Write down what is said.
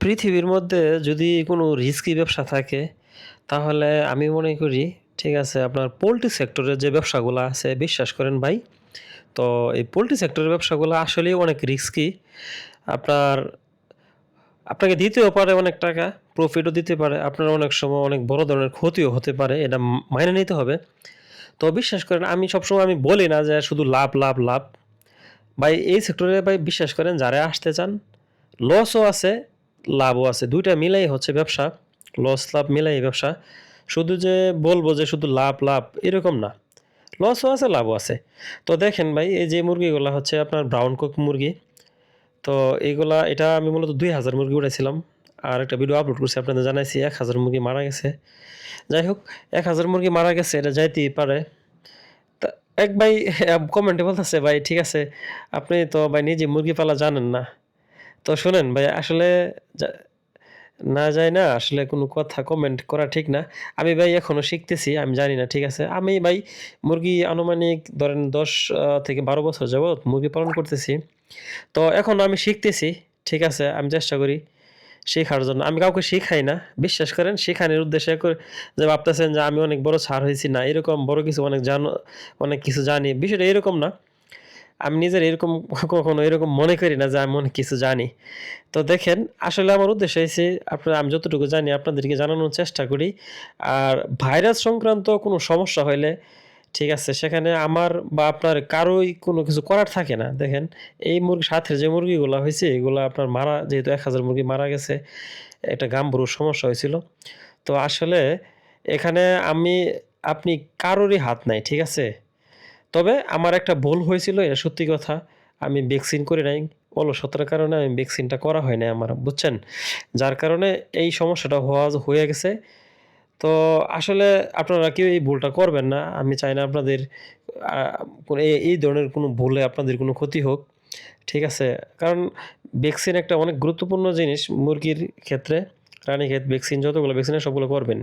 পৃথিবীর মধ্যে যদি কোনো রিস্কি ব্যবসা থাকে, তাহলে আমি মনে করি ঠিক আছে আপনার পোলট্রি সেক্টরের যে ব্যবসাগুলো আছে বিশ্বাস করেন ভাই, তো এই পোলট্রি সেক্টরের ব্যবসাগুলো আসলেই অনেক রিস্কি। আপনার আপনাকে দিতেও পারে অনেক টাকা, প্রফিটও দিতে পারে। আপনার অনেক সময় অনেক বড় ধরনের ক্ষতিও হতে পারে। এটা মাইনে নিতে হবে। তো বিশ্বাস করেন আমি সবসময় আমি বলি না যে শুধু লাভ, লাভ, লাভ। ভাই এই সেক্টরে ভাই বিশ্বাস করেন যারা আসতে চান, লসও আছে, লাভও আছে। দুইটা মিলাই হচ্ছে ব্যবসা। লস লাভ মিলাই ব্যবসা। শুধু যে বলব যে শুধু লাভ, লাভ এরকম না। লসও আছে, লাভও আছে। তো দেখেন ভাই এই যে মুরগিগুলা হচ্ছে আপনার ব্রাউন কক মুরগি। তো এইগুলা এটা আমি মূলত ২০০০ মুরগি উড়াইছিলাম। আর একটা ভিডিও আপলোড করছি আপনাদের জানাইছি ১০০০ মুরগি মারা গেছে। যাই হোক ১০০০ মুরগি মারা গেছে এটা যাইতেই পারে। তা এক ভাই কমেন্টে বলতেছে ভাই ঠিক আছে আপনি তো ভাই নিজে মুরগি পালা জানেন না। তো শোনেন ভাই, আসলে না যায় না, আসলে কোনো কথা কমেন্ট করা ঠিক না। আমি ভাই এখনও শিখতেছি। আমি জানি না, ঠিক আছে। আমি ভাই মুরগি আনুমানিক ধরেন দশ থেকে ১২ বছর যাবৎ মুরগি পালন করতেছি। তো এখন আমি শিখতেছি। ঠিক আছে? আমি চেষ্টা করি শেখার জন্য। আমি কাউকে শিখাই না। বিশ্বাস করেন, শেখানোর উদ্দেশ্যে যে ভাবতেছেন যে আমি অনেক বড় স্যার হয়েছি না, এরকম বড় কিছু অনেক জানো, অনেক কিছু জানি। বিষয়টা এরকম না। আমি নিজের এরকম কখনো এরকম মনে করি না যে আমি অনেক কিছু জানি। তো দেখেন, আসলে আমার উদ্দেশ্য হইছে আপনারা, আমি যতটুকু জানি আপনাদেরকে জানানোর চেষ্টা করি। আর ভাইরাস সংক্রান্ত কোনো সমস্যা হইলে, ঠিক আছে, সেখানে আমার বা আপনার কারোই কোনো কিছু করার থাকে না। দেখেন, এই মুরগির সাথে যে মুরগিগুলা হয়েছে এগুলা আপনার মারা, যেহেতু ১০০০ মুরগি মারা গেছে। একটা গাম্বুরুর সমস্যা হয়েছিল। তো আসলে এখানে আমি, আপনি কারোরই হাত নাই। ঠিক আছে? তবে আমার একটা ভুল হয়েছিল, এটা সত্যি কথা। আমি ভ্যাকসিন করি নাই। অলসতার কারণে আমি ভ্যাকসিনটা করা হয় নাই আমার। বুঝছেন? যার কারণে এই সমস্যাটা হওয়া হয়ে গেছে। তো আসলে আপনারা কেউ এই ভুলটা করবেন না। আমি চাই না আপনাদের এই ধরনের কোনো ভুলে আপনাদের কোনো ক্ষতি হোক। ঠিক আছে? কারণ ভ্যাকসিন একটা অনেক গুরুত্বপূর্ণ জিনিস মুরগির ক্ষেত্রে। রানীক্ষেত ভ্যাকসিন যতগুলো ভ্যাকসিন সবগুলো করবেন।